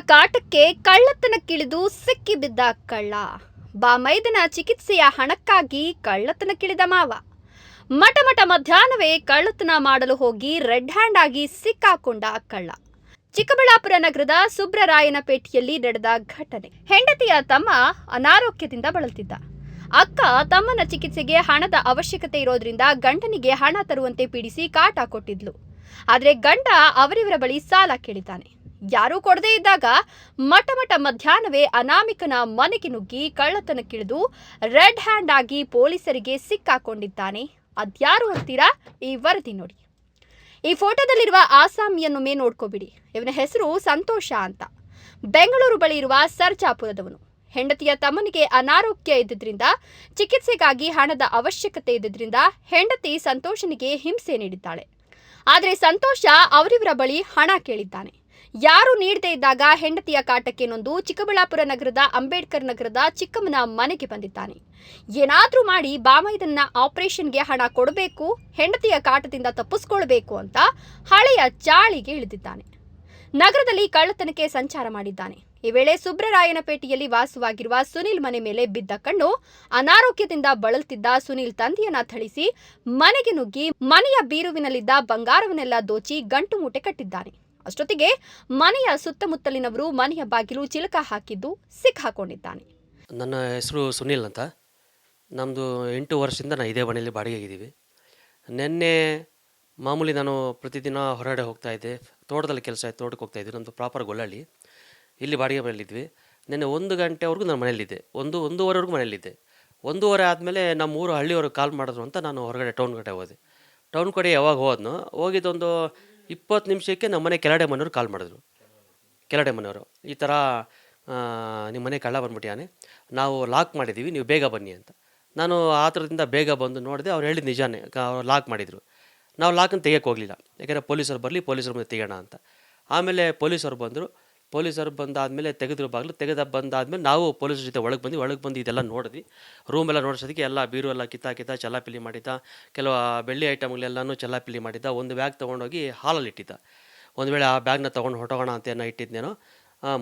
ಕಾಟಕ್ಕೆ ಕಳ್ಳತನಕ್ಕಿಳಿದು ಸಿಕ್ಕಿಬಿದ್ದ ಕಳ್ಳ. ಬಾಮೈದನ ಚಿಕಿತ್ಸೆಯ ಹಣಕ್ಕಾಗಿ ಕಳ್ಳತನಕ್ಕಿಳಿದ ಮಾವ. ಮಟಮಟ ಮಧ್ಯಾಹ್ನವೇ ಕಳ್ಳತನ ಮಾಡಲು ಹೋಗಿ ರೆಡ್ ಹ್ಯಾಂಡ್ ಆಗಿ ಸಿಕ್ಕಾಕೊಂಡ ಕಳ್ಳ. ಚಿಕ್ಕಬಳ್ಳಾಪುರ ನಗರದ ಸುಬ್ರರಾಯನಪೇಟೆಯಲ್ಲಿ ನಡೆದ ಘಟನೆ. ಹೆಂಡತಿಯ ತಮ್ಮ ಅನಾರೋಗ್ಯದಿಂದ ಬಳಲ್ತಿದ್ದ. ಅಕ್ಕ ತಮ್ಮನ ಚಿಕಿತ್ಸೆಗೆ ಹಣದ ಅವಶ್ಯಕತೆ ಇರೋದ್ರಿಂದ ಗಂಡನಿಗೆ ಹಣ ತರುವಂತೆ ಪೀಡಿಸಿ ಕಾಟ ಕೊಟ್ಟಿದ್ಲು. ಆದರೆ ಗಂಡ ಅವರಿವರ ಬಳಿ ಸಾಲ ಕೇಳಿದ್ದಾನೆ. ಯಾರೂ ಕೊಡದೇ ಇದ್ದಾಗ ಮಟಮಟ ಮಧ್ಯಾಹ್ನವೇ ಅನಾಮಿಕನ ಮನೆಗೆ ನುಗ್ಗಿ ಕಳ್ಳತನಕ್ಕಿಳಿದು ರೆಡ್ ಹ್ಯಾಂಡ್ ಆಗಿ ಪೊಲೀಸರಿಗೆ ಸಿಕ್ಕಾಕೊಂಡಿದ್ದಾನೆ. ಅದ್ಯಾರು ಅಂತೀರಾ? ಈ ವರದಿ ನೋಡಿ. ಈ ಫೋಟೋದಲ್ಲಿರುವ ಆಸಾಮಿಯನ್ನೊಮ್ಮೆ ನೋಡ್ಕೋಬಿಡಿ. ಇವನ ಹೆಸರು ಸಂತೋಷ ಅಂತ. ಬೆಂಗಳೂರು ಬಳಿ ಇರುವ ಸರ್ಜಾಪುರದವನು. ಹೆಂಡತಿಯ ತಮ್ಮನಿಗೆ ಅನಾರೋಗ್ಯ ಇದ್ದಿದ್ದರಿಂದ ಚಿಕಿತ್ಸೆಗಾಗಿ ಹಣದ ಅವಶ್ಯಕತೆ ಇದ್ದಿದ್ದರಿಂದ ಹೆಂಡತಿ ಸಂತೋಷನಿಗೆ ಹಿಂಸೆ ನೀಡಿದ್ದಾಳೆ. ಆದರೆ ಸಂತೋಷ ಅವರಿವರ ಬಳಿ ಹಣ ಕೇಳಿದ್ದಾನೆ. ಯಾರು ನೀಡದೇ ಇದ್ದಾಗ ಹೆಂಡತಿಯ ಕಾಟಕ್ಕೆ ನೊಂದು ಚಿಕ್ಕಬಳ್ಳಾಪುರ ನಗರದ ಅಂಬೇಡ್ಕರ್ ನಗರದ ಚಿಕ್ಕಮ್ಮನ ಮನೆಗೆ ಬಂದಿದ್ದಾನೆ. ಏನಾದ್ರೂ ಮಾಡಿ ಬಾಮೈದನ್ನ ಆಪರೇಷನ್ಗೆ ಹಣ ಕೊಡಬೇಕು, ಹೆಂಡತಿಯ ಕಾಟದಿಂದ ತಪ್ಪಿಸ್ಕೊಳ್ಬೇಕು ಅಂತ ಹಳೆಯ ಚಾಳಿಗೆ ಇಳಿದಿದ್ದಾನೆ. ನಗರದಲ್ಲಿ ಕಳ್ಳತನಕ್ಕೆ ಸಂಚಾರ ಮಾಡಿದ್ದಾನೆ. ಈ ವೇಳೆ ಸುಬ್ರರಾಯನಪೇಟೆಯಲ್ಲಿ ವಾಸವಾಗಿರುವ ಸುನಿಲ್ ಮನೆ ಮೇಲೆ ಬಿದ್ದ ಕಣ್ಣು ಅನಾರೋಗ್ಯದಿಂದ ಬಳಲ್ತಿದ್ದ ಸುನಿಲ್ ತಂದೆಯನ್ನ ಥಳಿಸಿ ಮನೆಗೆ ನುಗ್ಗಿ ಮನೆಯ ಬೀರುವಿನಲ್ಲಿದ್ದ ಬಂಗಾರವನ್ನೆಲ್ಲ ದೋಚಿ ಗಂಟು ಮೂಟೆ ಕಟ್ಟಿದ್ದಾನೆ. ಅಷ್ಟೊತ್ತಿಗೆ ಮನೆಯ ಸುತ್ತಮುತ್ತಲಿನವರು ಮನೆಯ ಬಾಗಿಲು ಚಿಲಕ ಹಾಕಿದ್ದು ಸಿಕ್ಕಾಕೊಂಡಿದ್ದಾನೆ ನನ್ನ ಹೆಸರು ಸುನಿಲ್ ಅಂತ. ನಮ್ಮದು ಎಂಟು ವರ್ಷದಿಂದ ನಾನು ಇದೇ ಮನೆಯಲ್ಲಿ ಬಾಡಿಗೆ ಬಾಡಿಗೆಗಿದ್ದೀವಿ ನಿನ್ನೆ ಮಾಮೂಲಿ ನಾನು ಪ್ರತಿದಿನ ಹೊರಗಡೆ ಹೋಗ್ತಾ ಇದ್ದೆ. ತೋಟದಲ್ಲಿ ಕೆಲಸ ಆಯಿತು, ತೋಟಕ್ಕೆ ಹೋಗ್ತಾ ಇದ್ದೆ. ನಮ್ಮದು ಪ್ರಾಪರ್ ಗೊಲ್ಲಳ್ಳಿ. ಇಲ್ಲಿ ಬಾಡಿಗೆ ಮನೆಯಲ್ಲಿದ್ವಿ. ನಿನ್ನೆ ಒಂದು ಗಂಟೆವರೆಗೂ ನಾನು ಮನೆಯಲ್ಲಿದ್ದೆ. ಒಂದು, ಒಂದೂವರೆವರೆಗೂ ಮನೆಯಲ್ಲಿದ್ದೆ. ಒಂದೂವರೆ ಆದಮೇಲೆ ನಮ್ಮ ಊರು ಹಳ್ಳಿಯವರು ಕಾಲ್ ಮಾಡಿದ್ರು ಅಂತ ನಾನು ಹೊರಗಡೆ ಟೌನ್ ಕಡೆ ಹೋದೆ. ಟೌನ್ ಕಡೆ ಯಾವಾಗ ಹೋದ್ನೋ, ಹೋಗಿದ್ದೊಂದು ಇಪ್ಪತ್ತು ನಿಮಿಷಕ್ಕೆ ನಮ್ಮ ಮನೆ ಕೆಳಡೆ ಮನೆಯವ್ರು ಕಾಲ್ ಮಾಡಿದ್ರು. ಕೆಳಡೆ ಮನೆಯವರು. ಈ ಥರ ನಿಮ್ಮ ಮನೆ ಕಳ್ಳ ಬಂದ್ಬಿಟ್ಟಿಯಾನೆ ನಾವು ಲಾಕ್ ಮಾಡಿದ್ದೀವಿ ನೀವು ಬೇಗ ಬನ್ನಿ ಅಂತ. ನಾನು ಆ ಥರದಿಂದ ಬೇಗ ಬಂದು ನೋಡಿದೆ ಅವ್ರು ಹೇಳಿದ ನಿಜಾನೇ ಅವ್ರು ಲಾಕ್ ಮಾಡಿದರು. ನಾವು ಲಾಕನ್ನು ತೆಗಿಯೋಕೆ ಹೋಗಲಿಲ್ಲ. ಯಾಕೆಂದರೆ ಪೊಲೀಸರು ಬರಲಿ ಪೊಲೀಸರ ಮುಂದೆ ತೆಗೋಣ ಅಂತ. ಆಮೇಲೆ ಪೊಲೀಸರು ಬಂದರು. ಪೊಲೀಸರು ಬಂದಾದಮೇಲೆ ತೆಗೆದ್ರು ಬಾಗಿಲು, ತೆಗೆದ ಬಂದಾದಮೇಲೆ ನಾವು ಪೊಲೀಸರ ಜೊತೆ ಒಳಗೆ ಬಂದು ಒಳಗೆ ಬಂದು ಇದೆಲ್ಲ ನೋಡಿದ್ವಿ. ರೂಮ್ ಎಲ್ಲ ನೋಡಿಸೋದಕ್ಕೆ ಎಲ್ಲ ಬೀರು ಎಲ್ಲ ಕಿತ್ತ ಕಿತ್ತ ಚಲಾಪಿಲಿ ಮಾಡಿದ್ದ, ಕೆಲವು ಬೆಳ್ಳಿ ಐಟಮ್ಗಳೆಲ್ಲನೂ ಚಲಾಪಿಲಿ ಮಾಡಿದ್ದ, ಒಂದು ಬ್ಯಾಗ್ ತೊಗೊಂಡೋಗಿ ಹಾಲಲ್ಲಿ ಇಟ್ಟಿದ್ದ. ಒಂದು ವೇಳೆ ಆ ಬ್ಯಾಗ್ನ ತೊಗೊಂಡು ಹೊಟ್ಟೋಗೋಣ ಅಂತ ಏನೋ ಇಟ್ಟಿದ್ದೇನು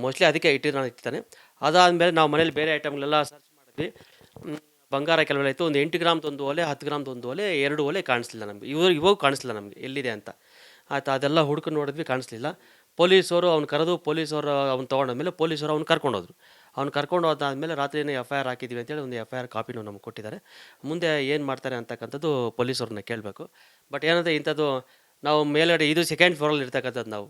ಮೋಸ್ಟ್ಲಿ ಅದಕ್ಕೆ ಇಟ್ಟಿದ್ದು ನಾನು ಇಟ್ಟಿದ್ದಾನೆ. ಅದಾದಮೇಲೆ ನಾವು ಮನೇಲಿ ಬೇರೆ ಐಟಮ್ಗಳೆಲ್ಲ ಸರ್ಚ್ ಮಾಡಿದ್ವಿ. ಬಂಗಾರ ಕೆಲವೆಲ್ಲ ಇತ್ತು ಒಂದು ಎಂಟು ಗ್ರಾಮ್ದು ಒಂದು ಒಲೆ, ಹತ್ತು ಗ್ರಾಮ್ದು ಒಂದು ಒಲೆ, ಎರಡು ಒಲೆ ಕಾಣಿಸ್ಲಿಲ್ಲ ನಮಗೆ. ಇವಾಗ ಇವಾಗ ಕಾಣಿಸ್ಲಿಲ್ಲ ನಮಗೆ, ಎಲ್ಲಿದೆ ಅಂತ. ಆಯ್ತು, ಅದೆಲ್ಲ ಹುಡ್ಕೊಂಡು ನೋಡಿದ್ವಿ, ಕಾಣಿಸ್ಲಿಲ್ಲ. ಪೊಲೀಸರು ಅವ್ನು ಕರೆದು ಪೊಲೀಸರು ಅವ್ನು ತೊಗೊಂಡಾದ್ಮೇಲೆ ಪೊಲೀಸರು ಅವ್ನು ಕರ್ಕೊಂಡೋದ್ರು. ಅವ್ನು ಕರ್ಕೊಂಡು ಹೋದಾದ್ಮೇಲೆ ರಾತ್ರಿನೇ ಎಫ್ ಐ ಆರ್ ಹಾಕಿದ್ದೀವಿ ಅಂತೇಳಿ ಒಂದು ಎಫ್ ಐ ಆರ್ ಕಾಪಿನೂ ನಮ್ಗೆ ಕೊಟ್ಟಿದ್ದಾರೆ. ಮುಂದೆ ಏನು ಮಾಡ್ತಾರೆ ಅಂತಕ್ಕಂಥದ್ದು ಪೊಲೀಸರನ್ನ ಕೇಳಬೇಕು. ಬಟ್ ಏನಂದರೆ ಇಂಥದ್ದು ನಾವು ಮೇಲ್ಗಡೆ ಇದು ಸೆಕೆಂಡ್ ಫ್ಲೋರಲ್ಲಿ ಇರ್ತಕ್ಕಂಥದ್ದು ನಾವು.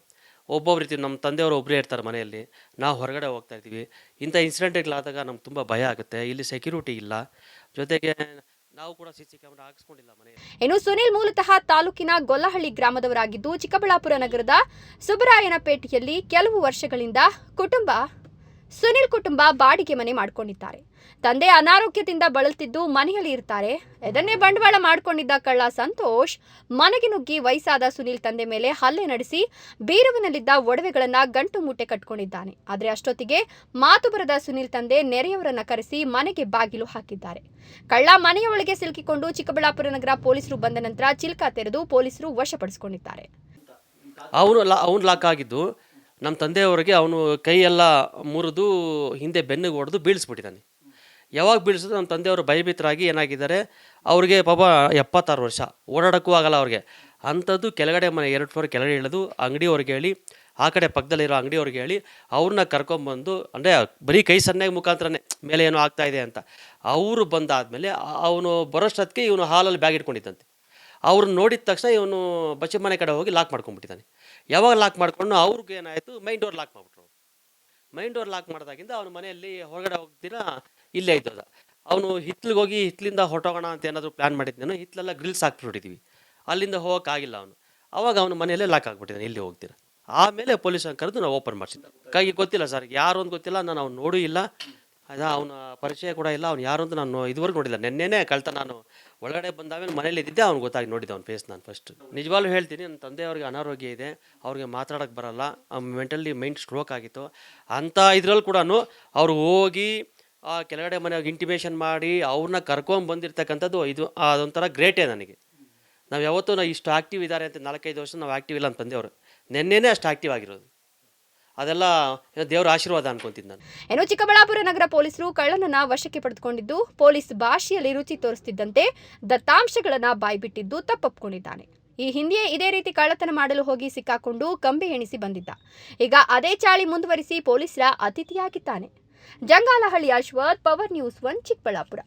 ಒಬ್ಬೊಬ್ರು ಇರ್ತೀವಿ ನಮ್ಮ ತಂದೆಯವರು ಒಬ್ಬರೇ ಇರ್ತಾರೆ ಮನೆಯಲ್ಲಿ. ನಾವು ಹೊರಗಡೆ ಹೋಗ್ತಾ ಇರ್ತೀವಿ ಇಂಥ ಇನ್ಸಿಡೆಂಟ್ಗಳಾದಾಗ ನಮ್ಗೆ ತುಂಬ ಭಯ ಆಗುತ್ತೆ. ಇಲ್ಲಿ ಸೆಕ್ಯೂರಿಟಿ ಇಲ್ಲ. ಜೊತೆಗೆ ನಾವು ಕೂಡ ಸಿಸಿ ಕ್ಯಾಮೆರಾ ಹಾಕಿಸ್ಕೊಂಡಿಲ್ಲ ಮನೆಯಲ್ಲಿ. ಇನ್ನು ಸುನಿಲ್ ಮೂಲತಃ ತಾಲೂಕಿನ ಗೊಲ್ಲಹಳ್ಳಿ ಗ್ರಾಮದವರಾಗಿದ್ದು ಚಿಕ್ಕಬಳ್ಳಾಪುರ ನಗರದ ಸುಬ್ಬರಾಯನಪೇಟೆಯಲ್ಲಿ ಕೆಲವು ವರ್ಷಗಳಿಂದ ಕುಟುಂಬ ಸುನಿಲ್ ಕುಟುಂಬ ಬಾಡಿಗೆ ಮನೆ ಮಾಡ್ಕೊಂಡಿದ್ದಾರೆ. ತಂದೆ ಅನಾರೋಗ್ಯದಿಂದ ಬಳಲ್ತಿದ್ದು ಮನೆಯಲ್ಲಿ ಇರ್ತಾರೆ. ಇದನ್ನೇ ಬಂಡವಾಳ ಮಾಡಿಕೊಂಡಿದ್ದ ಕಳ್ಳ ಸಂತೋಷ್ ಮನೆಗೆ ನುಗ್ಗಿ ವಯಸ್ಸಾದ ಸುನಿಲ್ ತಂದೆ ಮೇಲೆ ಹಲ್ಲೆ ನಡೆಸಿ ಬೀರುವಿನಲ್ಲಿದ್ದ ಒಡವೆಗಳನ್ನ ಗಂಟು ಮೂಟೆ ಕಟ್ಕೊಂಡಿದ್ದಾನೆ. ಆದರೆ ಅಷ್ಟೊತ್ತಿಗೆ ಮಾತು ಬರದ ಸುನಿಲ್ ತಂದೆ ನೆರೆಯವರನ್ನ ಕರೆಸಿ ಮನೆಗೆ ಬಾಗಿಲು ಹಾಕಿದ್ದಾರೆ. ಕಳ್ಳ ಮನೆಯ ಒಳಗೆ ಸಿಲುಕಿಕೊಂಡು ಚಿಕ್ಕಬಳ್ಳಾಪುರ ನಗರ ಪೊಲೀಸರು ಬಂದ ನಂತರ ಚಿಲ್ಕ ತೆರೆದು ಪೊಲೀಸರು ವಶಪಡಿಸಿಕೊಂಡಿದ್ದಾರೆ. ಅವನು ಅವ್ನು ಲಾಕ್ ಆಗಿದ್ದು ನಮ್ಮ ತಂದೆಯವರಿಗೆ ಅವನು ಕೈಯೆಲ್ಲ ಮುರಿದು ಹಿಂದೆ ಬೆನ್ನಿಗೆ ಹೊಡೆದು ಬೀಳಿಸ್ಬಿಟ್ಟಿದ್ದಾನೆ. ಯಾವಾಗ ಬೀಳಿಸಿದ್ರು ನಮ್ಮ ತಂದೆಯವರು ಭಯಭೀತರಾಗಿ ಏನಾಗಿದ್ದಾರೆ, ಅವ್ರಿಗೆ ಪಾಪ ಎಪ್ಪತ್ತಾರು ವರ್ಷ, ಓಡಾಡೋಕ್ಕೂ ಆಗಲ್ಲ ಅವ್ರಿಗೆ. ಅಂಥದ್ದು ಕೆಳಗಡೆ ಮನೆ, ಎರಡು ಫ್ಲೋರ್ ಕೆಳಗಡೆ ಇಳಿದು ಅಂಗಡಿಯವ್ರಿಗೆ ಹೇಳಿ, ಆ ಕಡೆ ಪಕ್ಕದಲ್ಲಿರೋ ಅಂಗಡಿಯವ್ರಿಗೆ ಹೇಳಿ, ಅವ್ರನ್ನ ಕರ್ಕೊಂಬಂದು, ಅಂದರೆ ಬರೀ ಕೈ ಸನ್ನೆಗೆ ಮುಖಾಂತರನೇ, ಮೇಲೆ ಏನೋ ಆಗ್ತಾ ಇದೆ ಅಂತ. ಅವರು ಬಂದಾದಮೇಲೆ ಅವನು ಬರೋಷ್ಟೊತ್ತಿಗೆ ಇವನು ಹಾಲಲ್ಲಿ ಬ್ಯಾಗ್ ಇಟ್ಕೊಂಡಿದ್ದಂತೆ. ಅವ್ರನ್ನ ನೋಡಿದ ತಕ್ಷಣ ಇವನು ಬಚ್ಚ ಮನೆ ಕಡೆ ಹೋಗಿ ಲಾಕ್ ಮಾಡ್ಕೊಂಡ್ಬಿಟ್ಟಿದ್ದಾನೆ. ಯಾವಾಗ ಲಾಕ್ ಮಾಡ್ಕೊಂಡು ಅವ್ರಿಗೆ ಏನಾಯಿತು? ಮೈನ್ ಡೋರ್ ಲಾಕ್ ಮಾಡ್ಬಿಟ್ರು ಮೈನ್ ಡೋರ್ ಲಾಕ್ ಮಾಡಿದಾಗಿಂದ ಅವನು ಮನೆಯಲ್ಲಿ ಹೊರಗಡೆ ಹೋಗ್ತೀನ ಇಲ್ಲೇ ಇದ್ದದ. ಅವನು ಹಿತ್ಲಿಗೆ ಹೋಗಿ ಹಿತ್ಲಿಂದ ಹೊರಟೋಗೋಣ ಅಂತ ಏನಾದರೂ ಪ್ಲ್ಯಾನ್ ಮಾಡಿದ್ನೇನೋ, ಹಿತ್ಲೆಲ್ಲ ಗ್ರಿಲ್ಸ್ ಹಾಕ್ಬಿಟ್ಟಿದ್ದೀವಿ ಅಲ್ಲಿಂದ ಹೋಗೋಕ್ಕಾಗಿಲ್ಲ ಅವನು. ಅವಾಗ ಅವನ ಮನೆಯಲ್ಲೇ ಲಾಕ್ ಆಗ್ಬಿಟ್ಟಿದ್ದಾನೆ ಇಲ್ಲಿ ಹೋಗ್ತೀರ ಆಮೇಲೆ ಪೊಲೀಸ್ ಕರೆದು ನಾವು ಓಪನ್ ಮಾಡಿಸಿದ್ದೆ. ಕೈಗೆ ಗೊತ್ತಿಲ್ಲ ಸರ್ ಯಾರು ಅಂತ ಗೊತ್ತಿಲ್ಲ, ನಾನು ಅವ್ನು ನೋಡೂ ಇಲ್ಲ. ಅದ ಅವನ ಪರಿಚಯ ಕೂಡ ಇಲ್ಲ, ಅವ್ನು ಯಾರು ಅಂತ ನಾನು ಇದುವರೆಗೂ ನೋಡಿಲ್ಲ. ನೆನ್ನೆನೇ ಕಳ್ತ ನಾನು ಒಳಗಡೆ ಬಂದಾಗಲೇ ಮನೇಲಿ ಇದ್ದಿದ್ದೆ, ಅವ್ನು ಗೊತ್ತಾಗಿ ನೋಡಿದ್ದೆ ಅವ್ನ ಫೇಸ್ ನಾನು ಫಸ್ಟ್ ನಿಜವಾಗ್ಲೂ ಹೇಳ್ತೀನಿ ನನ್ನ ತಂದೆಯವ್ರಿಗೆ ಅನಾರೋಗ್ಯ ಇದೆ, ಅವ್ರಿಗೆ ಮಾತಾಡೋಕ್ಕೆ ಬರಲ್ಲ ಮೆಂಟಲಿ ಮೈಂಡ್ ಸ್ಟ್ರೋಕ್ ಆಗಿತ್ತು. ಅಂಥ ಇದ್ರಲ್ಲಿ ಕೂಡ ಅವ್ರು ಹೋಗಿ ಕೆಳಗಡೆ ಮನೆಯವ್ರಿಗೆ ಇಂಟಿಮೇಷನ್ ಮಾಡಿ ಅವ್ರನ್ನ ಕರ್ಕೊಂಡು ಬಂದಿರ್ತಕ್ಕಂಥದ್ದು ಇದು, ಅದೊಂಥರ ಗ್ರೇಟೇ ನನಗೆ. ನಾವು ಯಾವತ್ತೂ ನಾವು ಇಷ್ಟು ಆ್ಯಕ್ಟಿವ್ ಇದ್ದಾರೆ ಅಂತ ನಾಲ್ಕೈದು ವರ್ಷ ನಾವು ಆ್ಯಕ್ಟಿವ್ ಇಲ್ಲ ಅಂತ ತಂದೆಯವರು. ನೆನ್ನೆನೇ ಅಷ್ಟು ಆ್ಯಕ್ಟಿವ್ ಆಗಿರೋದು. ಅದೆಲ್ಲ ದೇವರ ಆಶೀರ್ವಾದ ಅನ್ಕೊಂತೀನಿ ನಾನು. ಏನೋ ಚಿಕ್ಕಬಳ್ಳಾಪುರ ನಗರ ಪೊಲೀಸರು ಕಳ್ಳನನ್ನ ವಶಕ್ಕೆ ಪಡೆದುಕೊಂಡಿದ್ದು, ಪೊಲೀಸ್ ಭಾಷೆಯಲ್ಲಿ ರುಚಿ ತೋರಿಸುತ್ತಿದ್ದಂತೆ ದತ್ತಾಂಶಗಳನ್ನ ಬಾಯ್ಬಿಟ್ಟಿದ್ದು ತಪ್ಪೊಪ್ಕೊಂಡಿದ್ದಾನೆ. ಈ ಹಿಂದೆಯೇ ಇದೇ ರೀತಿ ಕಳ್ಳತನ ಮಾಡಲು ಹೋಗಿ ಸಿಕ್ಕಾಕೊಂಡು ಕಂಬಿ ಎಣಿಸಿ ಬಂದಿದ್ದ. ಈಗ ಅದೇ ಚಾಳಿ ಮುಂದುವರಿಸಿ ಪೊಲೀಸರ ಅತಿಥಿಯಾಗಿದ್ದಾನೆ. Jangalahalli Ashwath, power news one Chikkaballapur.